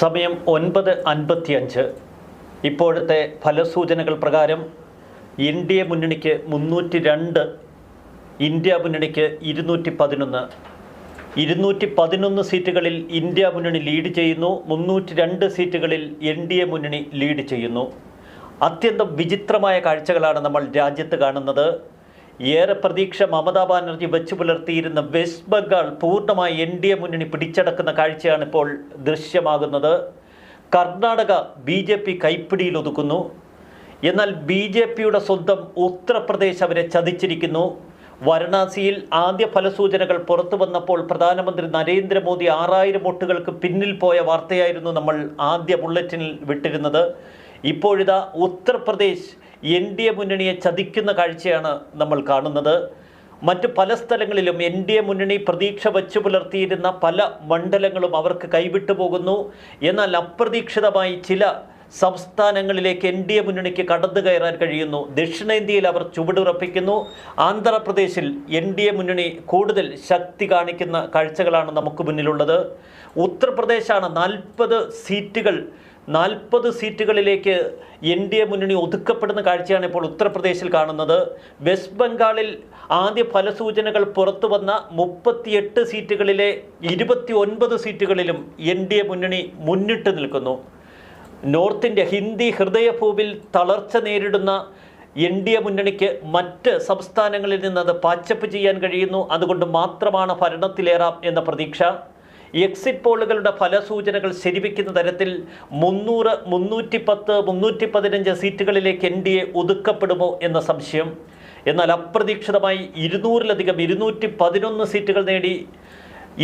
സമയം ഒൻപത് അൻപത്തിയഞ്ച്. ഇപ്പോഴത്തെ ഫലസൂചനകൾ പ്രകാരം എൻ ഡി എ മുന്നണിക്ക് മുന്നൂറ്റി രണ്ട് ഇന്ത്യ മുന്നണിക്ക് ഇരുന്നൂറ്റി പതിനൊന്ന് ഇരുന്നൂറ്റി പതിനൊന്ന് സീറ്റുകളിൽ ഇന്ത്യ മുന്നണി ലീഡ് ചെയ്യുന്നു മുന്നൂറ്റി രണ്ട് സീറ്റുകളിൽ എൻ ഡി എ മുന്നണി ലീഡ് ചെയ്യുന്നു. അത്യന്തം വിചിത്രമായ കാഴ്ചകളാണ് നമ്മൾ രാജ്യത്ത് കാണുന്നത്. ഏറെ പ്രതീക്ഷ മമതാ ബാനർജി വെച്ചു പുലർത്തിയിരുന്ന വെസ്റ്റ് ബംഗാൾ പൂർണമായി എൻ ഡി എ മുന്നണി പിടിച്ചടക്കുന്ന കാഴ്ചയാണ് ഇപ്പോൾ ദൃശ്യമാകുന്നത്. കർണാടക ബി ജെ പി കൈപ്പിടിയിൽ ഒതുക്കുന്നു. എന്നാൽ ബി ജെ പിയുടെ സ്വന്തം ഉത്തർപ്രദേശ് അവരെ ചതിച്ചിരിക്കുന്നു. വാരണാസിയിൽ ആദ്യ ഫലസൂചനകൾ പുറത്തു വന്നപ്പോൾ പ്രധാനമന്ത്രി നരേന്ദ്രമോദി ആറായിരം വോട്ടുകൾക്ക് പിന്നിൽ പോയ വാർത്തയായിരുന്നു നമ്മൾ ആദ്യ ബുള്ളറ്റിനിൽ വിട്ടിരുന്നത്. ഇപ്പോഴിതാ ഉത്തർപ്രദേശ് എൻ ഡി എ മുന്നണിയെ ചതിക്കുന്ന കാഴ്ചയാണ് നമ്മൾ കാണുന്നത്. മറ്റ് പല സ്ഥലങ്ങളിലും എൻ ഡി എ മുന്നണി പ്രതീക്ഷ വച്ചു പുലർത്തിയിരുന്ന പല മണ്ഡലങ്ങളും അവർക്ക് കൈവിട്ടു പോകുന്നു. എന്നാൽ അപ്രതീക്ഷിതമായി ചില സംസ്ഥാനങ്ങളിലേക്ക് എൻ ഡി എ മുന്നണിക്ക് കടന്നു കയറാൻ കഴിയുന്നു. ദക്ഷിണേന്ത്യയിൽ അവർ ചുവടുറപ്പിക്കുന്നു. ആന്ധ്രാപ്രദേശിൽ എൻ ഡി എ മുന്നണി കൂടുതൽ ശക്തി കാണിക്കുന്ന കാഴ്ചകളാണ് നമുക്ക് മുന്നിലുള്ളത്. ഉത്തർപ്രദേശാണ് നാൽപ്പത് സീറ്റുകൾ നാൽപ്പത് സീറ്റുകളിലേക്ക് എൻ ഡി എ മുന്നണി ഒതുക്കപ്പെടുന്ന കാഴ്ചയാണ് ഇപ്പോൾ ഉത്തർപ്രദേശിൽ കാണുന്നത്. വെസ്റ്റ് ബംഗാളിൽ ആദ്യ ഫലസൂചനകൾ പുറത്തു വന്ന മുപ്പത്തിയെട്ട് സീറ്റുകളിലെ ഇരുപത്തി ഒൻപത് സീറ്റുകളിലും എൻ ഡി എ മുന്നണി മുന്നിട്ട് നിൽക്കുന്നു. നോർത്ത് ഇന്ത്യ ഹിന്ദി ഹൃദയഭൂവിൽ തളർച്ച നേരിടുന്ന എൻ ഡി എ മുന്നണിക്ക് മറ്റ് സംസ്ഥാനങ്ങളിൽ നിന്ന് അത് പാച്ചപ്പ് ചെയ്യാൻ കഴിയുന്നു. അതുകൊണ്ട് മാത്രമാണ് ഭരണത്തിലേറാം എന്ന പ്രതീക്ഷ. എക്സിറ്റ് പോളുകളുടെ ഫലസൂചനകൾ ശരിവയ്ക്കുന്ന തരത്തിൽ മുന്നൂറ് മുന്നൂറ്റി പത്ത് മുന്നൂറ്റി പതിനഞ്ച് സീറ്റുകളിലേക്ക് എൻ ഡി എ ഒതുക്കപ്പെടുമോ എന്ന സംശയം. എന്നാൽ അപ്രതീക്ഷിതമായി ഇരുന്നൂറിലധികം ഇരുന്നൂറ്റി പതിനൊന്ന് സീറ്റുകൾ നേടി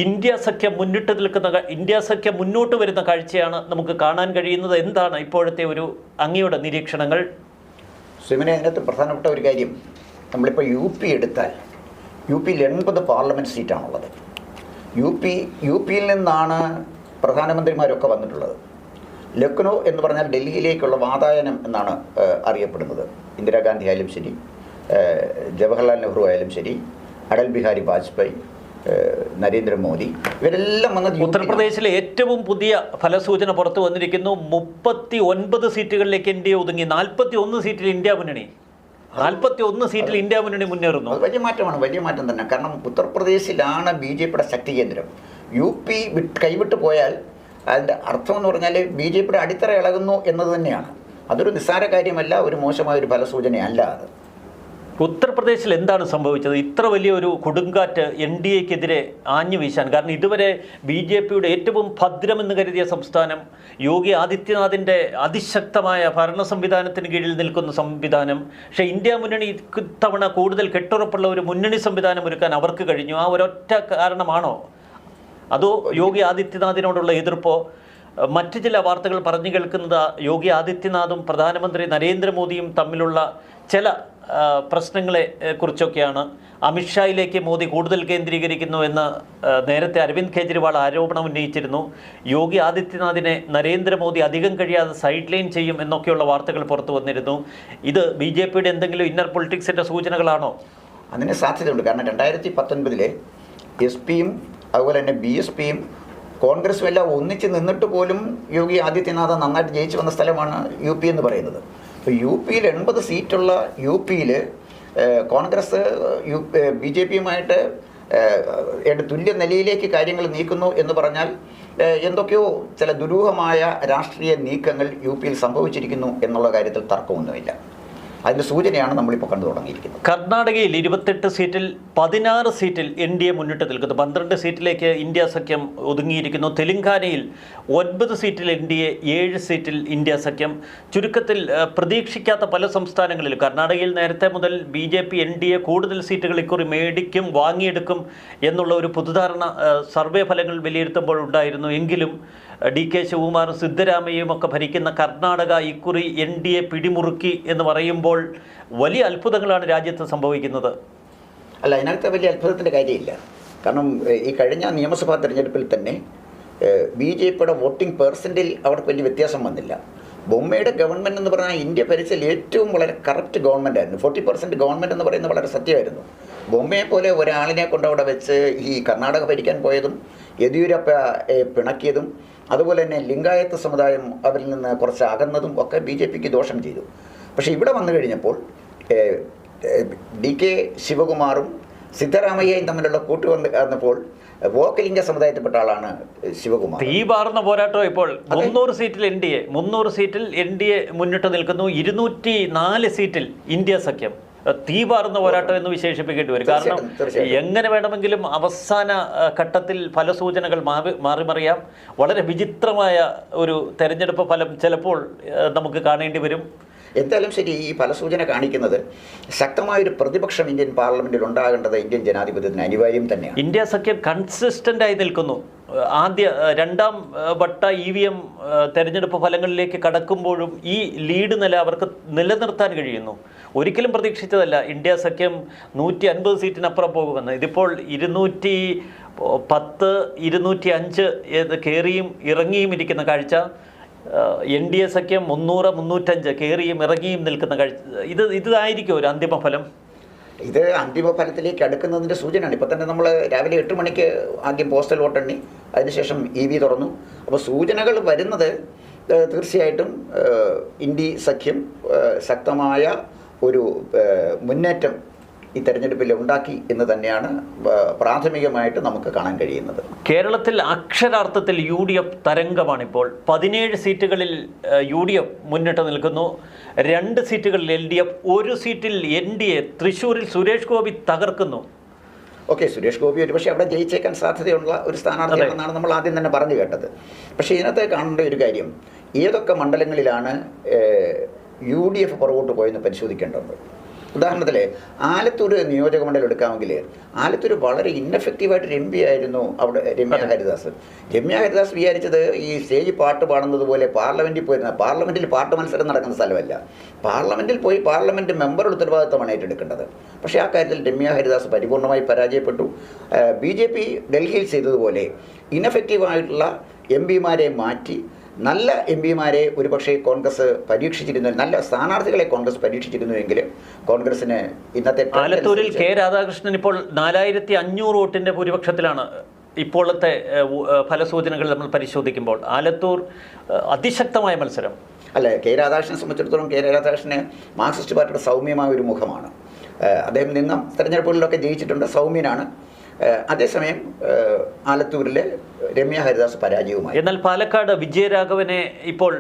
ഇന്ത്യ സഖ്യം മുന്നിട്ട് നിൽക്കുന്ന ഇന്ത്യ സഖ്യം മുന്നോട്ട് വരുന്ന കാഴ്ചയാണ് നമുക്ക് കാണാൻ കഴിയുന്നത്. എന്താണ് ഇപ്പോഴത്തെ ഒരു അങ്ങയുടെ നിരീക്ഷണങ്ങൾ? സിമിനെ അതിനകത്ത് പ്രധാനപ്പെട്ട ഒരു കാര്യം. നമ്മളിപ്പോൾ യു പി എടുത്താൽ യു പിയിൽ എൺപത് പാർലമെന്റ് സീറ്റാണുള്ളത്. യു പി യു പിയിൽ നിന്നാണ് പ്രധാനമന്ത്രിമാരൊക്കെ വന്നിട്ടുള്ളത്. ലക്നൗ എന്ന് പറഞ്ഞാൽ ഡൽഹിയിലേക്കുള്ള വാതായനം എന്നാണ് അറിയപ്പെടുന്നത്. ഇന്ദിരാഗാന്ധി ആയാലും ശരി ജവഹർലാൽ നെഹ്റു ആയാലും ശരി അടൽ ബിഹാരി വാജ്പേയി നരേന്ദ്രമോദി ഇവരെല്ലാം വന്നത് ഉത്തർപ്രദേശിലെ ഏറ്റവും പുതിയ ഫലസൂചന പുറത്തു വന്നിരിക്കുന്നു മുപ്പത്തി ഒൻപത് സീറ്റുകളിലേക്ക് ഇന്ത്യ ഒതുങ്ങി നാൽപ്പത്തി ഒന്ന് സീറ്റിൽ ഇന്ത്യ മുന്നണി. നാൽപ്പത്തി ഒന്ന് സീറ്റിൽ ഇന്ത്യ മുന്നണി മുന്നേറുന്നു. വലിയ മാറ്റമാണ് വലിയ മാറ്റം തന്നെ. കാരണം ഉത്തർപ്രദേശിലാണ് ബി ജെ പിയുടെ ശക്തി കേന്ദ്രം. യു പി വിട്ട് കൈവിട്ട് പോയാൽ അതിന്റെ അർത്ഥം എന്ന് പറഞ്ഞാൽ ബി ജെ പിയുടെ അടിത്തറ ഇളകുന്നു എന്നത് തന്നെയാണ്. അതൊരു നിസ്സാര കാര്യമല്ല ഒരു മോശമായ ഒരു ഫലസൂചനയല്ല അത്. ഉത്തർപ്രദേശിൽ എന്താണ് സംഭവിച്ചത്? ഇത്ര വലിയ ഒരു കൊടുങ്കാറ്റ് എൻ ഡി എക്കെതിരെ ആഞ്ഞു വീശാൻ. കാരണം ഇതുവരെ ബി ജെ പിയുടെ ഏറ്റവും ഭദ്രമെന്ന് കരുതിയ സംസ്ഥാനം യോഗി ആദിത്യനാഥിന്റെ അതിശക്തമായ ഭരണ സംവിധാനത്തിന് കീഴിൽ നിൽക്കുന്ന സംവിധാനം. പക്ഷേ ഇന്ത്യ മുന്നണി ഇത്തവണ കൂടുതൽ കെട്ടുറപ്പുള്ള ഒരു മുന്നണി സംവിധാനം ഒരുക്കാൻ അവർക്ക് കഴിഞ്ഞു. ആ ഒരൊറ്റ കാരണമാണോ? അതോ യോഗി ആദിത്യനാഥിനോടുള്ള എതിർപ്പോ? മറ്റു ചില വാർത്തകൾ പറഞ്ഞു കേൾക്കുന്നത് യോഗി ആദിത്യനാഥും പ്രധാനമന്ത്രി നരേന്ദ്രമോദിയും തമ്മിലുള്ള ചില പ്രശ്നങ്ങളെ കുറിച്ചൊക്കെയാണ് അമിത്ഷായിലേക്ക് മോദി കൂടുതൽ കേന്ദ്രീകരിക്കുന്നു എന്ന് നേരത്തെ അരവിന്ദ് കെജ്രിവാൾ ആരോപണം ഉന്നയിച്ചിരുന്നു. യോഗി ആദിത്യനാഥിനെ നരേന്ദ്രമോദി അധികം കഴിയാതെ സൈഡ് ലൈൻ ചെയ്യും എന്നൊക്കെയുള്ള വാർത്തകൾ പുറത്തു വന്നിരുന്നു. ഇത് ബി ജെ പിയുടെ എന്തെങ്കിലും ഇന്നർ പൊളിറ്റിക്സിന്റെ സൂചനകളാണോ? അതിന് സാധ്യതയുണ്ട്. കാരണം രണ്ടായിരത്തി പത്തൊൻപതിലെ എസ് പിയും അതുപോലെ തന്നെ ബി എസ് പിയും കോൺഗ്രസും എല്ലാം ഒന്നിച്ച് നിന്നിട്ട് പോലും യോഗി ആദിത്യനാഥ് നന്നായിട്ട് ജയിച്ചു വന്ന സ്ഥലമാണ് യു പി എന്ന് പറയുന്നത്. അപ്പോൾ യു പിയിൽ എൺപത് സീറ്റുള്ള യു പിയിൽ കോൺഗ്രസ് യു ബി ജെ പിയുമായിട്ട് തുല്യ നിലയിലേക്ക് കാര്യങ്ങൾ നീക്കുന്നു എന്ന് പറഞ്ഞാൽ എന്തൊക്കെയോ ചില ദുരൂഹമായ രാഷ്ട്രീയ നീക്കങ്ങൾ യു പിയിൽ സംഭവിച്ചിരിക്കുന്നു എന്നുള്ള കാര്യത്തിൽ തർക്കമൊന്നുമില്ല. അതിന്റെ സൂചനയാണ് നമ്മളിപ്പോൾ കണ്ടു തുടങ്ങിയിരിക്കുന്നത്. കർണാടകയിൽ ഇരുപത്തെട്ട് സീറ്റിൽ പതിനാറ് സീറ്റിൽ എൻ ഡി എ മുന്നിട്ട് നിൽക്കുന്നു. പന്ത്രണ്ട് സീറ്റിലേക്ക് ഇന്ത്യ സഖ്യം ഒതുങ്ങിയിരിക്കുന്നു. തെലങ്കാനയിൽ ഒൻപത് സീറ്റിൽ എൻ ഡി എ ഏഴ് സീറ്റിൽ ഇന്ത്യ സഖ്യം. ചുരുക്കത്തിൽ പ്രതീക്ഷിക്കാത്ത പല സംസ്ഥാനങ്ങളിലും കർണാടകയിൽ നേരത്തെ മുതൽ B J P N D A കൂടുതൽ സീറ്റുകൾ ഇക്കുറി മേടിക്കും വാങ്ങിയെടുക്കും എന്നുള്ള ഒരു പൊതുധാരണ സർവേ ഫലങ്ങൾ വിലയിരുത്തുമ്പോൾ ഉണ്ടായിരുന്നു. എങ്കിലും ഡി കെ ശിവകുമാറും സിദ്ധരാമയ്യയും ഒക്കെ ഭരിക്കുന്ന കർണാടക ഇക്കുറി എൻ ഡി എ പിടിമുറുക്കി എന്ന് പറയുമ്പോൾ വലിയ അത്ഭുതങ്ങളാണ് രാജ്യത്ത് സംഭവിക്കുന്നത്. അല്ല അതിനകത്ത് വലിയ അത്ഭുതത്തിന്റെ കാര്യമില്ല. കാരണം ഈ കഴിഞ്ഞ നിയമസഭാ തിരഞ്ഞെടുപ്പിൽ തന്നെ ബി ജെ പിയുടെ വോട്ടിംഗ് പേഴ്സന്റിൽ അവർക്ക് വലിയ വ്യത്യാസം വന്നില്ല. ബൊമ്മയുടെ ഗവൺമെന്റ് എന്ന് പറഞ്ഞാൽ ഇന്ത്യ ഭരിച്ചതിൽ ഏറ്റവും വളരെ കറക്റ്റ് ഗവൺമെന്റ് ആയിരുന്നു. ഫോർട്ടി പെർസെന്റ് ഗവൺമെന്റ് എന്ന് പറയുന്നത് വളരെ സത്യമായിരുന്നു. ബൊമ്മയെ പോലെ ഒരാളിനെ കൊണ്ട് അവിടെ വെച്ച് ഈ കർണാടക ഭരിക്കാൻ പോയതും യെദ്യൂരപ്പ പിണക്കിയതും അതുപോലെ തന്നെ ലിംഗായത്ത് സമുദായം അവരിൽ നിന്ന് കുറച്ച് അകന്നതും ഒക്കെ ബി ജെ പിക്ക് ദോഷം ചെയ്തു. പക്ഷേ ഇവിടെ വന്നു കഴിഞ്ഞപ്പോൾ ഡി കെ ശിവകുമാറും സിദ്ധരാമയ്യയും തമ്മിലുള്ള കൂട്ട് വന്ന് വന്നപ്പോൾ വോക്കലിംഗ സമുദായത്തിൽപ്പെട്ട ആളാണ് ശിവകുമാർ. തീ പാർന്ന പോരാട്ടം ഇപ്പോൾ മുന്നൂറ് സീറ്റിൽ എൻ ഡി എ മുന്നൂറ് സീറ്റിൽ എൻ ഡി എ മുന്നിട്ട് നിൽക്കുന്നു ഇരുന്നൂറ്റി നാല് സീറ്റിൽ ഇന്ത്യ സഖ്യം. തീ പാർന്ന പോരാട്ടം എന്ന് വിശേഷിപ്പിക്കേണ്ടി വരും. കാരണം. എങ്ങനെ വേണമെങ്കിലും അവസാന ഘട്ടത്തിൽ ഫലസൂചനകൾ മാറി മാറിമറിയാം. വളരെ വിചിത്രമായ ഒരു തെരഞ്ഞെടുപ്പ് ഫലം ചിലപ്പോൾ നമുക്ക് കാണേണ്ടി വരും. എന്തായാലും ശരി ഈ ഫലസൂചന കാണിക്കുന്നത് ശക്തമായൊരു പ്രതിപക്ഷം ഇന്ത്യൻ പാർലമെന്റിൽ ഉണ്ടാകേണ്ടത് ഇന്ത്യൻ ജനാധിപത്യത്തിന് അനിവാര്യം തന്നെയാണ്. ഇന്ത്യ സഖ്യം കൺസിസ്റ്റന്റ് ആയി നിൽക്കുന്നു. ആദ്യ രണ്ടാം വട്ട ഇ വി എം തെരഞ്ഞെടുപ്പ് ഫലങ്ങളിലേക്ക് കടക്കുമ്പോഴും ഈ ലീഡ് നില അവർക്ക് നിലനിർത്താൻ കഴിയുന്നു. ഒരിക്കലും പ്രതീക്ഷിച്ചതല്ല ഇന്ത്യ സഖ്യം നൂറ്റി അൻപത് സീറ്റിനപ്പുറം പോകുമെന്ന്. ഇതിപ്പോൾ ഇരുന്നൂറ്റി പത്ത് ഇരുന്നൂറ്റി അഞ്ച് കയറിയും ഇറങ്ങിയും ഇരിക്കുന്ന കാഴ്ച. എൻ ഡി എ സഖ്യം മുന്നൂറ് മുന്നൂറ്റഞ്ച് കയറിയും ഇറങ്ങിയും നിൽക്കുന്ന കാഴ്ച ഇത് ഇതായിരിക്കും ഒരു അന്തിമ ഫലം. ഇത് അന്തിമ ഫലത്തിലേക്ക് അടുക്കുന്നതിന്റെ സൂചനയാണ്. ഇപ്പം തന്നെ നമ്മൾ രാവിലെ എട്ട് മണിക്ക് ആദ്യം പോസ്റ്റൽ വോട്ടെണ്ണി അതിനുശേഷം ഇ വി തുറന്നു. അപ്പോൾ സൂചനകൾ വരുന്നത് തീർച്ചയായിട്ടും ഇന്ത്യ സഖ്യം ശക്തമായ ഒരു മുന്നേറ്റം ഈ തെരഞ്ഞെടുപ്പിൽ ഉണ്ടാക്കി എന്ന് തന്നെയാണ് പ്രാഥമികമായിട്ട് നമുക്ക് കാണാൻ കഴിയുന്നത്. കേരളത്തിൽ അക്ഷരാർത്ഥത്തിൽ യു ഡി എഫ് തരംഗമാണിപ്പോൾ. പതിനേഴ് സീറ്റുകളിൽ യു ഡി എഫ് മുന്നിട്ട് നിൽക്കുന്നു. രണ്ട് സീറ്റുകളിൽ എൽ ഡി എഫ് ഒരു സീറ്റിൽ എൻ ഡി എ തൃശ്ശൂരിൽ സുരേഷ് ഗോപി തകർക്കുന്നു. ഓക്കെ സുരേഷ് ഗോപി ഒരു പക്ഷേ അവിടെ ജയിച്ചേക്കാൻ സാധ്യതയുള്ള ഒരു സ്ഥാനാർത്ഥിയാണെന്നാണ് നമ്മൾ ആദ്യം തന്നെ പറഞ്ഞു കേട്ടത്. പക്ഷേ ഇതിനകത്ത് കാണേണ്ട ഒരു കാര്യം ഏതൊക്കെ മണ്ഡലങ്ങളിലാണ് യു ഡി എഫ് പുറകോട്ട് പോയെന്ന് പരിശോധിക്കേണ്ടതുണ്ട്? ഉദാഹരണത്തിൽ ആലത്തൂർ നിയോജക മണ്ഡലം എടുക്കാമെങ്കിൽ ആലത്തൂർ വളരെ ഇന്നഫക്റ്റീവായിട്ട് എം പി ആയിരുന്നു അവിടെ രമ്യ ഹരിദാസ്. രമ്യ ഹരിദാസ് വിചാരിച്ചത് ഈ സ്റ്റേജ് പാട്ട് പാടുന്നത് പോലെ പാർലമെന്റിൽ പോയിരുന്ന പാർലമെന്റിൽ പാട്ട് മത്സരം നടക്കുന്ന സ്ഥലമല്ല. പാർലമെന്റിൽ പോയി പാർലമെന്റ് മെമ്പർ ഉത്തരവാദിത്തമാണ് ഏറ്റെടുക്കേണ്ടത്. പക്ഷേ ആ കാര്യത്തിൽ രമ്യ ഹരിദാസ് പരിപൂർണമായി പരാജയപ്പെട്ടു. ബി ജെ പി ഡൽഹിയിൽ ചെയ്തതുപോലെ ഇനഫക്റ്റീവായിട്ടുള്ള എം പിമാരെ മാറ്റി നല്ല എം പിമാരെ ഒരുപക്ഷെ കോൺഗ്രസ് പരീക്ഷിച്ചിരുന്നു നല്ല സ്ഥാനാർത്ഥികളെ കോൺഗ്രസ് പരീക്ഷിച്ചിരുന്നുവെങ്കിൽ കോൺഗ്രസിന് ഇന്നത്തെ ആലത്തൂരിൽ കെ രാധാകൃഷ്ണൻ ഇപ്പോൾ നാലായിരത്തി അഞ്ഞൂറ് വോട്ടിന്റെ ഭൂരിപക്ഷത്തിലാണ് ഇപ്പോഴത്തെ ഫലസൂചനകൾ നമ്മൾ പരിശോധിക്കുമ്പോൾ. ആലത്തൂർ അതിശക്തമായ മത്സരം. അല്ല കെ രാധാകൃഷ്ണനെ സംബന്ധിച്ചിടത്തോളം കെ രാധാകൃഷ്ണന് മാർക്സിസ്റ്റ് പാർട്ടിയുടെ സൗമ്യമായ ഒരു മുഖമാണ്. അദ്ദേഹം നിന്ന തെരഞ്ഞെടുപ്പുകളിലൊക്കെ ജയിച്ചിട്ടുണ്ട് സൗമ്യനാണ്. അതേസമയം ആലത്തൂരിലെ രമ്യ ഹരിദാസ് പരാജയവുമായി. എന്നാൽ പാലക്കാട് വിജയരാഘവനെ ഇപ്പോൾ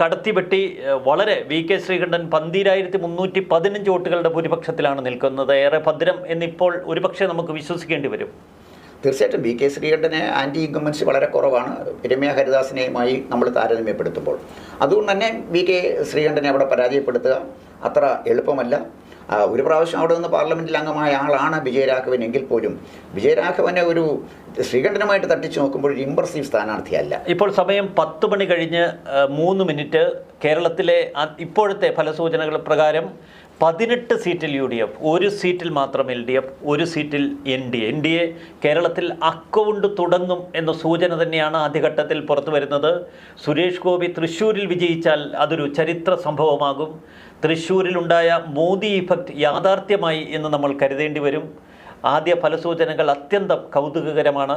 കടത്തിവെട്ടി വളരെ വി കെ ശ്രീകണ്ഠൻ പന്തിരായിരത്തി മുന്നൂറ്റി പതിനഞ്ച് വോട്ടുകളുടെ ഭൂരിപക്ഷത്തിലാണ് നിൽക്കുന്നത്. ഏറെ ഭദ്രം എന്നിപ്പോൾ ഒരുപക്ഷെ നമുക്ക് വിശ്വസിക്കേണ്ടി വരും. തീർച്ചയായിട്ടും വി കെ ശ്രീകണ്ഠന് ആന്റി ഇൻകമൻസ് വളരെ കുറവാണ്. രമ്യ ഹരിദാസിനെയുമായി നമ്മൾ താരതമ്യപ്പെടുത്തുമ്പോൾ. അതുകൊണ്ട് തന്നെ വി കെ ശ്രീകണ്ഠനെ അവിടെ പരാജയപ്പെടുത്തുക അത്ര എളുപ്പമല്ല. ഒരു പ്രാവശ്യം അവിടെ നിന്ന് പാർലമെന്റിൽ അംഗമായ ആളാണ് വിജയരാഘവൻ എങ്കിൽ പോലും. വിജയരാഘവനെ ഒരു ശ്രീകണ്ഠനുമായിട്ട് തട്ടിച്ചു നോക്കുമ്പോൾ ഒരു ഇമ്പർസീവ് സ്ഥാനാർത്ഥിയല്ല. ഇപ്പോൾ സമയം പത്ത് മണി കഴിഞ്ഞ് മൂന്ന് മിനിറ്റ്. കേരളത്തിലെ ഇപ്പോഴത്തെ ഫലസൂചനകൾ പ്രകാരം പതിനെട്ട് സീറ്റിൽ യു ഡി എഫ് ഒരു സീറ്റിൽ മാത്രം എൽ ഡി എഫ് ഒരു സീറ്റിൽ N D N D A കേരളത്തിൽ അക്കൗണ്ട് തുടങ്ങും എന്ന സൂചന തന്നെയാണ് ആദ്യഘട്ടത്തിൽ പുറത്തു വരുന്നത് സുരേഷ് ഗോപി തൃശ്ശൂരിൽ വിജയിച്ചാൽ അതൊരു ചരിത്ര സംഭവമാകും. തൃശ്ശൂരിലുണ്ടായ മോദി ഇഫക്റ്റ് യാഥാർത്ഥ്യമായി എന്ന് നമ്മൾ കരുതേണ്ടി വരും. ആദ്യ ഫലസൂചനകൾ അത്യന്തം കൗതുകകരമാണ്.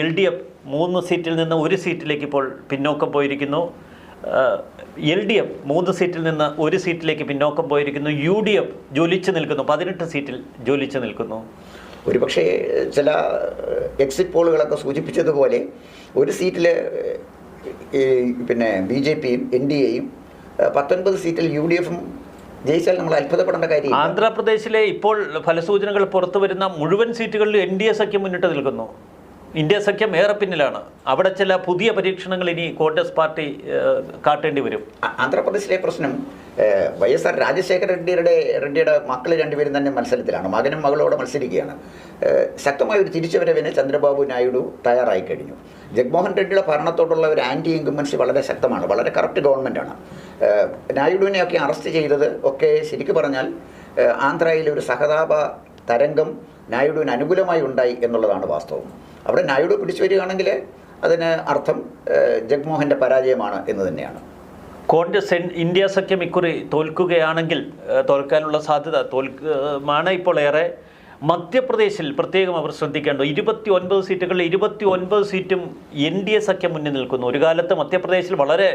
എൽ ഡി എഫ് മൂന്ന് സീറ്റിൽ നിന്ന് ഒരു സീറ്റിലേക്ക് ഇപ്പോൾ പിന്നോക്കം പോയിരിക്കുന്നു. എൽ ഡി എഫ് മൂന്ന് സീറ്റിൽ നിന്ന് ഒരു സീറ്റിലേക്ക് പിന്നോക്കം പോയിരിക്കുന്നു. യു ഡി എഫ് ജോലിച്ചു നിൽക്കുന്നു. പതിനെട്ട് സീറ്റിൽ ജോലിച്ച് നിൽക്കുന്നു. ഒരുപക്ഷെ ചില എക്സിറ്റ് പോളുകളൊക്കെ സൂചിപ്പിച്ചതുപോലെ ഒരു സീറ്റിൽ പിന്നെ ബി ജെ പിയും എൻ ഡി എയും പത്തൊൻപത് സീറ്റിൽ യു ഡി എഫും ജയിച്ചാൽ നമ്മൾ അത്ഭുതപ്പെടേണ്ട കാര്യം ആന്ധ്രാപ്രദേശിലെ ഇപ്പോൾ ഫലസൂചനകൾ പുറത്തു വരുന്ന മുഴുവൻ സീറ്റുകളിലും എൻ ഡി എ സഖ്യം മുന്നിട്ട് നിൽക്കുന്നു. ഇന്ത്യ സഖ്യം ഏറെ പിന്നിലാണ്. അവിടെ ചില പുതിയ പരീക്ഷണങ്ങൾ ഇനി കോൺഗ്രസ് പാർട്ടി കാട്ടേണ്ടി വരും. ആന്ധ്രാപ്രദേശിലെ പ്രശ്നം വൈ എസ് ആർ രാജശേഖര റെഡ്ഡിയുടെ റെഡ്ഡിയുടെ മക്കൾ രണ്ടുപേരും തന്നെ മത്സരത്തിലാണ്. മകനും മകളോടെ മത്സരിക്കുകയാണ്. ശക്തമായ ഒരു തിരിച്ചുവരവിന് ചന്ദ്രബാബു നായിഡു തയ്യാറായി കഴിഞ്ഞു. ജഗ്മോഹൻ റെഡ്ഡിയുടെ ഭരണത്തോടുള്ള ഒരു ആന്റി ഇൻകമ്പൻസി വളരെ ശക്തമാണ് വളരെ കറക്റ്റ് ഗവൺമെന്റാണ് നായിഡുവിനെയൊക്കെ അറസ്റ്റ് ചെയ്തത് ഒക്കെ ശരിക്കു പറഞ്ഞാൽ ആന്ധ്രയിലെ ഒരു സഹതാപ തരംഗം നായിഡുവിന് അനുകൂലമായി ഉണ്ടായി എന്നുള്ളതാണ് വാസ്തവം. അവിടെ നായിഡു പിടിച്ചു വരികയാണെങ്കിൽ അതിന് അർത്ഥം ജഗ്മോഹന്റെ പരാജയമാണ് എന്ന് തന്നെയാണ്. കോൺഗ്രസ് ഇന്ത്യ സഖ്യം ഇക്കുറി തോൽക്കുകയാണെങ്കിൽ തോൽക്കാനുള്ള സാധ്യത തോൽക്കുമാണ് ഇപ്പോൾ ഏറെ. മധ്യപ്രദേശിൽ പ്രത്യേകം അവർ ശ്രദ്ധിക്കേണ്ടത് ഇരുപത്തി ഒൻപത് സീറ്റുകളിൽ ഇരുപത്തി ഒൻപത് സീറ്റും എൻ ഡി എ സഖ്യം മുന്നിൽ നിൽക്കുന്നു. ഒരു കാലത്ത് മധ്യപ്രദേശിൽ വളരെ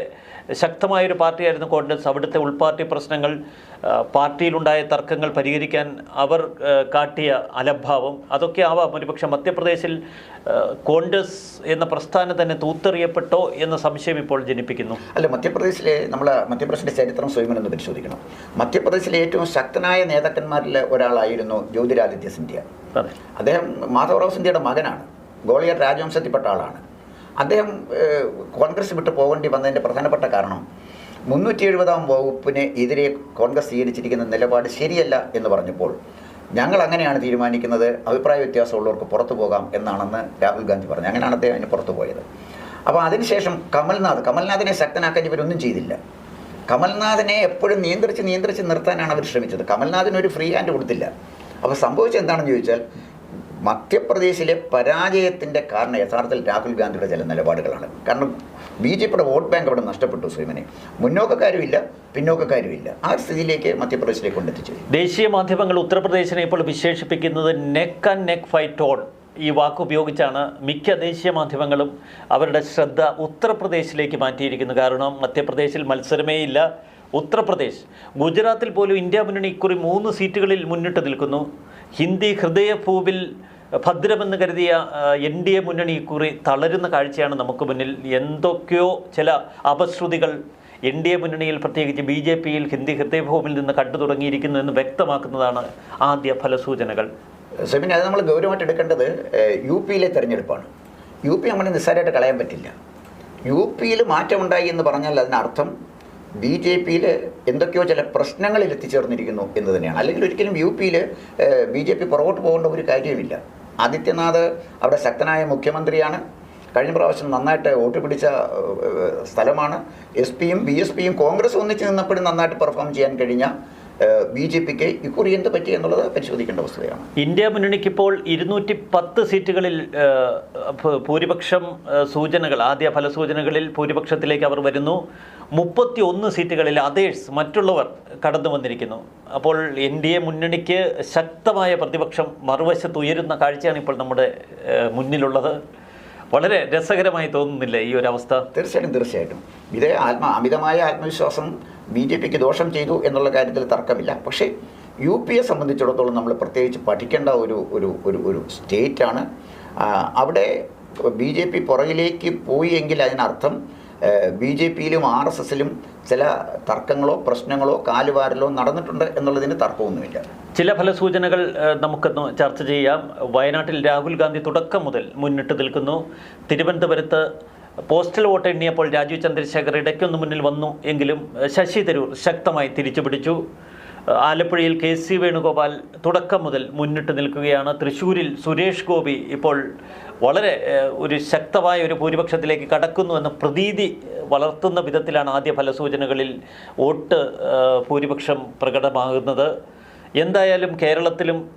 ശക്തമായൊരു പാർട്ടിയായിരുന്നു കോൺഗ്രസ്. അവിടുത്തെ ഉൾപാർട്ടി പ്രശ്നങ്ങൾ പാർട്ടിയിലുണ്ടായ തർക്കങ്ങൾ പരിഹരിക്കാൻ അവർ കാട്ടിയ അലംഭാവം അതൊക്കെ ആവാം. ഒരുപക്ഷെ മധ്യപ്രദേശിൽ കോൺഗ്രസ് എന്ന പ്രസ്ഥാനം തന്നെ തൂത്തെറിയപ്പെട്ടോ എന്ന സംശയം ഇപ്പോൾ ജനിപ്പിക്കുന്നു. അല്ല മധ്യപ്രദേശിലെ നമ്മൾ മധ്യപ്രദേശിന്റെ ചരിത്രം സ്വയം എന്ന് പരിശോധിക്കണം. മധ്യപ്രദേശിലെ ഏറ്റവും ശക്തനായ നേതാക്കന്മാരിൽ ഒരാളായിരുന്നു ജ്യോതിരാദിത്യ സിന്ധ്യ. അതെ. അദ്ദേഹം മാധവറാവ് സിന്ധ്യയുടെ മകനാണ്. ഗോളിയർ രാജവംശത്തിൽപ്പെട്ട ആളാണ്. അദ്ദേഹം കോൺഗ്രസ് വിട്ട് പോകേണ്ടി വന്നതിന്റെ പ്രധാനപ്പെട്ട കാരണം മുന്നൂറ്റി എഴുപതാം വകുപ്പിന് എതിരെ കോൺഗ്രസ് സ്വീകരിച്ചിരിക്കുന്ന നിലപാട് ശരിയല്ല എന്ന് പറഞ്ഞപ്പോൾ ഞങ്ങൾ അങ്ങനെയാണ് തീരുമാനിക്കുന്നത് അഭിപ്രായ വ്യത്യാസമുള്ളവർക്ക് പുറത്തു പോകാം എന്നാണെന്ന് രാഹുൽ ഗാന്ധി പറഞ്ഞു. അങ്ങനെയാണ് അദ്ദേഹം അതിന് പുറത്തു പോയത്. അപ്പോൾ അതിനുശേഷം കമൽനാഥ് കമൽനാഥിനെ ശക്തനാക്കാൻ ഇവരൊന്നും ചെയ്തില്ല. കമൽനാഥിനെ എപ്പോഴും നിയന്ത്രിച്ച് നിയന്ത്രിച്ച് നിർത്താനാണ് അവർ ശ്രമിച്ചത്. കമൽനാഥിന് ഒരു ഫ്രീ ഹാൻഡ് കൊടുത്തില്ല. അപ്പോൾ സംഭവിച്ചത് എന്താണെന്ന് ചോദിച്ചാൽ മധ്യപ്രദേശിലെ പരാജയത്തിന്റെ കാരണം യഥാർത്ഥത്തിൽ രാഹുൽ ഗാന്ധിയുടെ ചില നിലപാടുകളാണ്. കാരണം ബി ജെ പിയുടെ വോട്ട് ബാങ്ക് അവിടെ നഷ്ടപ്പെട്ടു ശ്രീമനെ മുന്നോക്കക്കാരുമില്ല പിന്നോക്കക്കാരുമില്ല. ആ സ്ഥിതിയിലേക്ക് മധ്യപ്രദേശിലേക്ക് കൊണ്ടെത്തിച്ചു. ദേശീയ മാധ്യമങ്ങൾ ഉത്തർപ്രദേശിനെ ഇപ്പോൾ വിശേഷിപ്പിക്കുന്നത് neck and neck fight on ഈ വാക്കുപയോഗിച്ചാണ് മിക്ക ദേശീയ മാധ്യമങ്ങളും അവരുടെ ശ്രദ്ധ ഉത്തർപ്രദേശിലേക്ക് മാറ്റിയിരിക്കുന്നത് കാരണം മധ്യപ്രദേശിൽ മത്സരമേ ഇല്ല. ഉത്തർപ്രദേശ് ഗുജറാത്തിൽ പോലും ഇന്ത്യ മുന്നണി ഇക്കുറി മൂന്ന് സീറ്റുകളിൽ മുന്നിട്ട് നിൽക്കുന്നു. ഹിന്ദി ഹൃദയഭൂവിൽ ഭദ്രമെന്ന് കരുതിയ എൻ ഡി എ മുന്നണി ഇക്കുറി തളരുന്ന കാഴ്ചയാണ് നമുക്ക് മുന്നിൽ. എന്തൊക്കെയോ ചില അപശ്രുതികൾ എൻ ഡി എ മുന്നണിയിൽ പ്രത്യേകിച്ച് ബി ജെ പിയിൽ ഹിന്ദി ഹൃദയഭൂമിൽ നിന്ന് കണ്ടു തുടങ്ങിയിരിക്കുന്നു എന്ന് വ്യക്തമാക്കുന്നതാണ് ആദ്യ ഫലസൂചനകൾ. സെമിന് അത് നമ്മൾ ഗൗരവമായിട്ട് എടുക്കേണ്ടത് യു പിയിലെ തെരഞ്ഞെടുപ്പാണ്. യു പി നമ്മൾ നിസ്സാരമായിട്ട് കളയാൻ പറ്റില്ല. യു പിയിൽ മാറ്റമുണ്ടായി എന്ന് പറഞ്ഞാൽ അതിനർത്ഥം ബി ജെ പിയിൽ എന്തൊക്കെയോ ചില പ്രശ്നങ്ങളിൽ എത്തിച്ചേർന്നിരിക്കുന്നു എന്ന് തന്നെയാണ്. അല്ലെങ്കിൽ ഒരിക്കലും യു പിയിൽ ബി ജെ പി പുറകോട്ട് പോകേണ്ട ഒരു കാര്യമില്ല ആദിത്യനാഥ് അവിടെ ശക്തനായ മുഖ്യമന്ത്രിയാണ്. കഴിഞ്ഞ പ്രാവശ്യം നന്നായിട്ട് വോട്ട് പിടിച്ച സ്ഥലമാണ്. എസ് പിയും ബി എസ് പിയും കോൺഗ്രസ് ഒന്നിച്ച് നിന്നപ്പോഴും നന്നായിട്ട് പെർഫോം ചെയ്യാൻ കഴിഞ്ഞ ബി ജെ പിക്ക് ഇക്കുറി എന്ത് പറ്റി എന്നുള്ളത് പരിശോധിക്കേണ്ട വസ്തുതയാണ് ഇന്ത്യ മുന്നണിക്കിപ്പോൾ ഇരുന്നൂറ്റി പത്ത് സീറ്റുകളിൽ ഭൂരിപക്ഷം സൂചനകൾ ആദ്യ ഫലസൂചനകളിൽ ഭൂരിപക്ഷത്തിലേക്ക് അവർ വരുന്നു. മുപ്പത്തി ഒന്ന് സീറ്റുകളിൽ അതേഴ്സ് മറ്റുള്ളവർ കടന്നു വന്നിരിക്കുന്നു. അപ്പോൾ എൻ ഡി എ മുന്നണിക്ക് ശക്തമായ പ്രതിപക്ഷം മറുവശത്ത് ഉയരുന്ന കാഴ്ചയാണ് ഇപ്പോൾ നമ്മുടെ മുന്നിലുള്ളത്. വളരെ രസകരമായി തോന്നുന്നില്ല ഈ ഒരു അവസ്ഥ? തീർച്ചയായിട്ടും തീർച്ചയായിട്ടും. ഇത് ആത്മ അമിതമായ ആത്മവിശ്വാസം ബി ജെ പിക്ക് ദോഷം ചെയ്തു എന്നുള്ള കാര്യത്തിൽ തർക്കമില്ല. പക്ഷേ യു പിയെ സംബന്ധിച്ചിടത്തോളം നമ്മൾ പ്രത്യേകിച്ച് പഠിക്കേണ്ട ഒരു ഒരു ഒരു ഒരു സ്റ്റേറ്റാണ്. അവിടെ ബി ജെ പി പുറകിലേക്ക് പോയി എങ്കിൽ അതിനർത്ഥം ബി ജെ പിയിലും ആർ എസ് എസിലും ചില തർക്കങ്ങളോ പ്രശ്നങ്ങളോ കാലുവാരലോ നടന്നിട്ടുണ്ട് എന്നുള്ളതിന് തർക്കമൊന്നുമില്ല. ചില ഫലസൂചനകൾ നമുക്കൊന്ന് ചർച്ച ചെയ്യാം. വയനാട്ടിൽ രാഹുൽ ഗാന്ധി തുടക്കം മുതൽ മുന്നിട്ട് നിൽക്കുന്നു. തിരുവനന്തപുരത്ത് പോസ്റ്റൽ വോട്ട് എണ്ണിയപ്പോൾ രാജീവ് ചന്ദ്രശേഖർ ഇടയ്ക്കൊന്ന് മുന്നിൽ വന്നു. എങ്കിലും ശശി തരൂർ ശക്തമായി തിരിച്ചു പിടിച്ചു ഏഹ്, ആലപ്പുഴയിൽ കെ സി വേണുഗോപാൽ തുടക്കം മുതൽ മുന്നിട്ട് നിൽക്കുകയാണ്. തൃശ്ശൂരിൽ സുരേഷ് ഗോപി ഇപ്പോൾ വളരെ ഒരു ശക്തമായ ഒരു ഭൂരിപക്ഷത്തിലേക്ക് കടക്കുന്നു എന്ന പ്രതീതി വളർത്തുന്ന വിധത്തിലാണ് ആദ്യ ഫലസൂചനകളിൽ വോട്ട് ഭൂരിപക്ഷം പ്രകടമാകുന്നത്. എന്തായാലും കേരളത്തിലും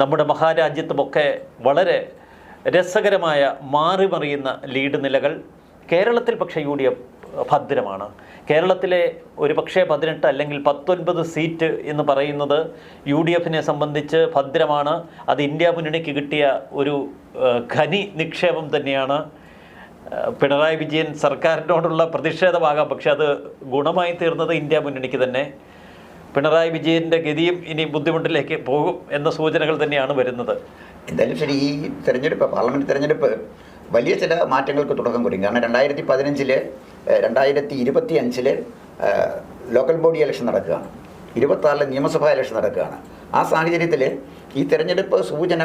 നമ്മുടെ മഹാരാജ്യത്തുമൊക്കെ വളരെ രസകരമായ മാറിമറിയുന്ന ലീഡ് നിലകൾ. കേരളത്തിൽ പക്ഷേ യു ഡി എഫ് ഭദ്രമാണ്. കേരളത്തിലെ ഒരു പക്ഷേ പതിനെട്ട് അല്ലെങ്കിൽ പത്തൊൻപത് സീറ്റ് എന്ന് പറയുന്നത് യു ഡി എഫിനെ സംബന്ധിച്ച് ഭദ്രമാണ്. അത് ഇന്ത്യ മുന്നണിക്ക് കിട്ടിയ ഒരു ഖനി നിക്ഷേപം തന്നെയാണ്. പിണറായി വിജയൻ സർക്കാരിനോടുള്ള പ്രതിഷേധമാകാം. പക്ഷെ അത് ഗുണമായി തീർന്നത് ഇന്ത്യ മുന്നണിക്ക് തന്നെ. പിണറായി വിജയന്റെ ഗതിയും ഇനി ബുദ്ധിമുട്ടിലേക്ക് പോകും എന്ന സൂചനകൾ തന്നെയാണ് വരുന്നത്. എന്തായാലും ശരി ഈ തെരഞ്ഞെടുപ്പ് പാർലമെന്റ് തെരഞ്ഞെടുപ്പ് വലിയ ചില മാറ്റങ്ങൾക്ക് തുടക്കം കുറിക്കും. കാരണം രണ്ടായിരത്തി പതിനഞ്ചിൽ രണ്ടായിരത്തി ഇരുപത്തി അഞ്ചിൽ ലോക്കൽ ബോഡി ഇലക്ഷൻ നടക്കുകയാണ്. ഇരുപത്താറിലെ നിയമസഭാ ഇലക്ഷൻ നടക്കുകയാണ്. ആ സാഹചര്യത്തിൽ ഈ തെരഞ്ഞെടുപ്പ് സൂചന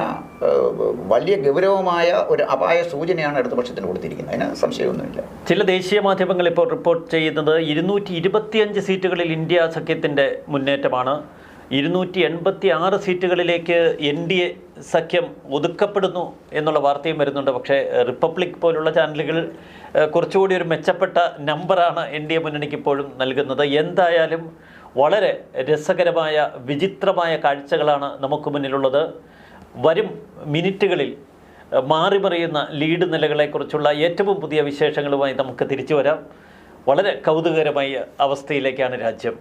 വലിയ ഗൗരവമായ ഒരു അപായ സൂചനയാണ് ഇടതുപക്ഷത്തിന് കൊടുത്തിരിക്കുന്നത്. അതിന് സംശയമൊന്നുമില്ല. ചില ദേശീയ മാധ്യമങ്ങൾ ഇപ്പോൾ റിപ്പോർട്ട് ചെയ്യുന്നത് ഇരുന്നൂറ്റി ഇരുപത്തിയഞ്ച് സീറ്റുകളിൽ ഇന്ത്യ സഖ്യത്തിന്റെ മുന്നേറ്റമാണ്. ഇരുന്നൂറ്റി എൺപത്തി ആറ് സീറ്റുകളിലേക്ക് എൻ ഡി എ സഖ്യം ഒതുക്കപ്പെടുന്നു എന്നുള്ള വാർത്തയും വരുന്നുണ്ട്. പക്ഷേ റിപ്പബ്ലിക് പോലുള്ള ചാനലുകൾ കുറച്ചുകൂടി ഒരു മെച്ചപ്പെട്ട നമ്പറാണ് എൻ ഡി എ മുന്നണിക്ക് ഇപ്പോഴും നൽകുന്നത്. എന്തായാലും വളരെ രസകരമായ വിചിത്രമായ കാഴ്ചകളാണ് നമുക്ക് മുന്നിലുള്ളത്. വരും മിനിറ്റുകളിൽ മാറിമറിയുന്ന ലീഡ് നിലകളെക്കുറിച്ചുള്ള ഏറ്റവും പുതിയ വിശേഷങ്ങളുമായി നമുക്ക് തിരിച്ചു വരാം. വളരെ കൗതുകകരമായ അവസ്ഥയിലേക്കാണ് രാജ്യം.